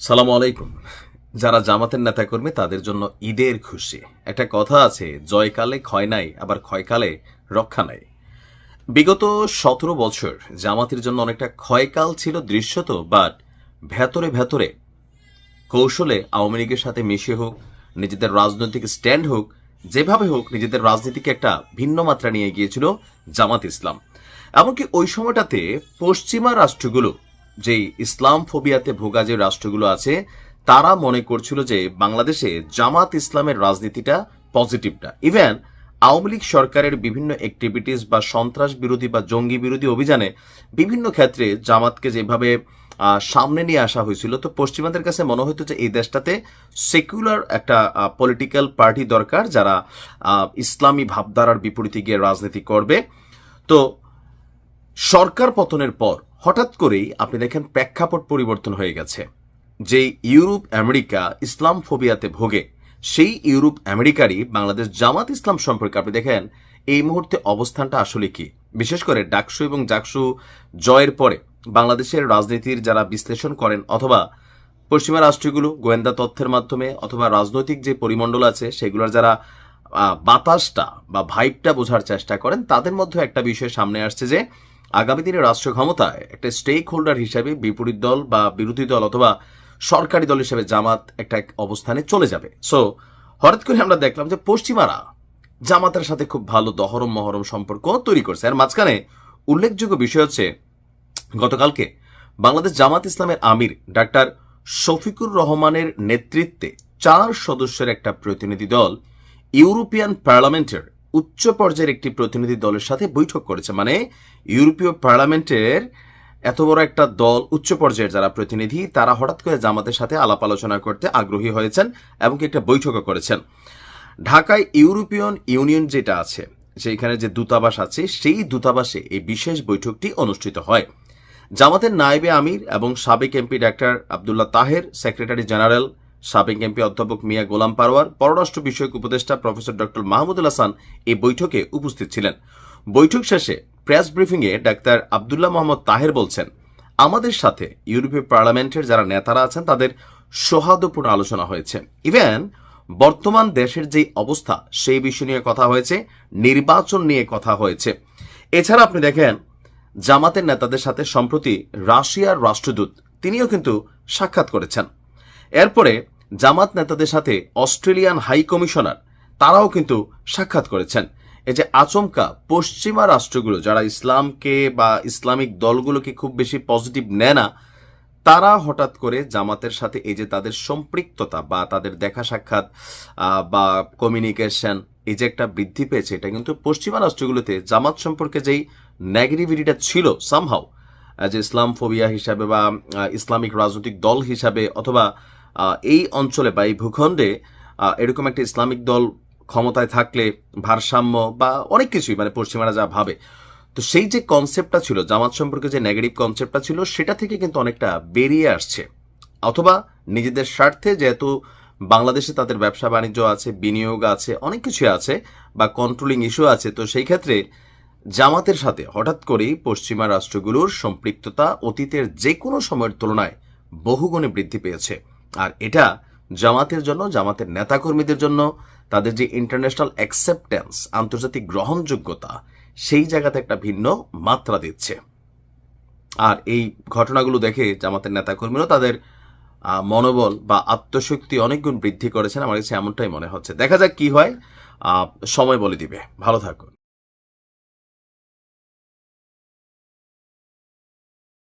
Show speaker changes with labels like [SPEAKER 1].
[SPEAKER 1] সালাম আলাইকুম। যারা জামাতের নেতাকর্মী, তাদের জন্য ঈদের খুশি। একটা কথা আছে, জয়কালে ক্ষয় নাই, আবার ক্ষয়কালে রক্ষা নাই। বিগত সতেরো বছর জামাতের জন্য অনেকটা ক্ষয়কাল ছিল দৃশ্যত বাট ভেতরে ভেতরে কৌশলে আওয়ামী লীগের সাথে মিশে হোক, নিজেদের রাজনৈতিক স্ট্যান্ড হোক, যেভাবে হোক, নিজেদের রাজনীতিকে একটা ভিন্ন মাত্রা নিয়ে গিয়েছিল জামাত ইসলাম। এমনকি ওই সময়টাতে পশ্চিমা রাষ্ট্রগুলো যে ইসলাম ফোবিয়াতে ভোগা যে রাষ্ট্রগুলো আছে, তারা মনে করছিল যে বাংলাদেশে জামাত ইসলামের রাজনীতিটা পজিটিভ না ইভেন আওয়ামী লীগ সরকারের বিভিন্ন অ্যাক্টিভিটিস বা সন্ত্রাস বিরোধী বা জঙ্গি বিরোধী অভিযানে বিভিন্ন ক্ষেত্রে জামাতকে যেভাবে সামনে নিয়ে আসা হয়েছিল, তো পশ্চিমাদের কাছে মনে হতো যে এই দেশটাতে সেকুলার একটা পলিটিক্যাল পার্টি দরকার যারা ইসলামী ভাবধারার বিপরীতে গিয়ে রাজনীতি করবে। তো সরকার পতনের পর হঠাৎ করেই আপনি দেখেন প্রেক্ষাপট পরিবর্তন হয়ে গেছে। যে ইউরোপ আমেরিকা ইসলাম ফোবিয়াতে ভোগে, সেই ইউরোপ আমেরিকারই বাংলাদেশ জামাত ইসলাম সম্পর্কে আপনি দেখেন এই মুহূর্তে অবস্থানটা আসলে কি। বিশেষ করে ডাকসু এবং জাকসু জয়ের পরে বাংলাদেশের রাজনীতির যারা বিশ্লেষণ করেন অথবা পশ্চিমা রাষ্ট্রগুলো গোয়েন্দা তথ্যের মাধ্যমে অথবা রাজনৈতিক যে পরিমণ্ডল আছে, সেগুলোর যারা বাতাসটা বা ভাইবটা বোঝার চেষ্টা করেন, তাদের মধ্যে একটা বিষয় সামনে আসছে যে আগামী দিনে রাষ্ট্র ক্ষমতায় একটা স্টেক হোল্ডার হিসেবে বিপরীত দল বা বিরোধী দল অথবা সরকারি দল হিসেবে জামাত একটা অবস্থানে চলে যাবে। সো হঠাৎ করে আমরা দেখলাম যে পশ্চিমারা জামাতের সাথে খুব ভালো দহরম মহরম সম্পর্ক তৈরি করছে। আর মাঝখানে উল্লেখযোগ্য বিষয় হচ্ছে, গতকালকে বাংলাদেশ জামাত ইসলামের আমির ডাক্তার শফিকুর রহমানের নেতৃত্বে চার সদস্যের একটা প্রতিনিধি দল ইউরোপিয়ান পার্লামেন্টের উচ্চ পর্যায়ের একটি প্রতিনিধি দলের সাথে বৈঠক করেছে। মানে ইউরোপীয় পার্লামেন্টের এত বড় একটা দল, উচ্চ পর্যায়ের যারা প্রতিনিধি, তারা হঠাৎ করে জামাতের সাথে আলাপ আলোচনা করতে আগ্রহী হয়েছেন এবং একটা বৈঠকও করেছেন। ঢাকায় ইউরোপিয়ান ইউনিয়ন যেটা আছে সেইখানে যে দূতাবাস আছে, সেই দূতাবাসে এই বিশেষ বৈঠকটি অনুষ্ঠিত হয়। জামাতের নায়েবে আমির এবং সাবেক MP doctor Abdullah Taher, secretary general সাবেক এমপি অধ্যাপক মিয়া গোলাম পারওয়ার পররাষ্ট্র বিষয়ক উপদেষ্টা প্রফেসর ডক্টর মাহমুদুল হাসান এই বৈঠকে উপস্থিত ছিলেন। বৈঠক শেষে প্রেস ব্রিফিংয়ে ডাক্তার আবদুল্লাহ মোহাম্মদ তাহের বলছেন, আমাদের সাথে ইউরোপীয় পার্লামেন্টের যারা নেতারা আছেন, তাদের সৌহার্দ্যপূর্ণ আলোচনা হয়েছে। ইভেন, বর্তমান দেশের যে অবস্থা, সেই বিষয় নিয়ে কথা হয়েছে, নির্বাচন নিয়ে কথা হয়েছে। এছাড়া আপনি দেখেন, জামাতের নেতাদের সাথে সম্প্রতি রাশিয়ার রাষ্ট্রদূত, তিনিও কিন্তু সাক্ষাৎ করেছেন। এরপরে জামাত নেতাদের সাথে অস্ট্রেলিয়ান হাই কমিশনার, তারাও কিন্তু সাক্ষাৎ করেছেন। এই যে আচমকা পশ্চিমা রাষ্ট্রগুলো যারা ইসলামকে বা ইসলামিক দলগুলোকে খুব বেশি পজিটিভ নেয় না, তারা হঠাৎ করে জামাতের সাথে এই যে তাদের সম্পৃক্ততা বা তাদের দেখা সাক্ষাৎ বা কমিউনিকেশন এই যে একটা বৃদ্ধি পেয়েছে, এটা কিন্তু পশ্চিমা রাষ্ট্রগুলোতে জামাত সম্পর্কে যেই নেগেটিভিটিটা ছিল সামহাও যে ইসলাম ফোবিয়া হিসাবে বা ইসলামিক রাজনৈতিক দল হিসাবে অথবা এই অঞ্চলে বা এই ভূখণ্ডে এরকম একটা ইসলামিক দল ক্ষমতায় থাকলে ভারসাম্য বা অনেক কিছুই মানে পশ্চিমারা যা ভাবে। তো সেই যে কনসেপ্টটা ছিল, জামাত সম্পর্কে যে নেগেটিভ কনসেপ্টটা ছিল, সেটা থেকে কিন্তু অনেকটা বেরিয়ে আসছে। অথবা নিজেদের স্বার্থে যেহেতু বাংলাদেশে তাদের ব্যবসা বাণিজ্য আছে, বিনিয়োগ আছে, অনেক কিছু আছে, বা কন্ট্রোলিং ইস্যু আছে, তো সেই ক্ষেত্রে জামাতের সাথে হঠাৎ করেই পশ্চিমা রাষ্ট্রগুলোর সম্পৃক্ততা অতীতের যে কোনো সময়ের তুলনায় বহুগুণে বৃদ্ধি পেয়েছে। আর এটা জামাতের জন্য, জামাতের নেতাকর্মীদের জন্য, তাদের যে ইন্টারন্যাশনাল অ্যাকসেপ্টেন্স আন্তর্জাতিক গ্রহণযোগ্যতা, সেই জায়গাতে একটা ভিন্ন মাত্রা দিচ্ছে। আর এই ঘটনাগুলো দেখে জামাতের নেতাকর্মীরাও তাদের মনোবল বা আত্মশক্তি অনেক গুণ বৃদ্ধি করেছেন। আমার কাছে এমনটাই মনে হচ্ছে। দেখা যাক কি হয়। সময় বলে দিবে। ভালো থাকুন।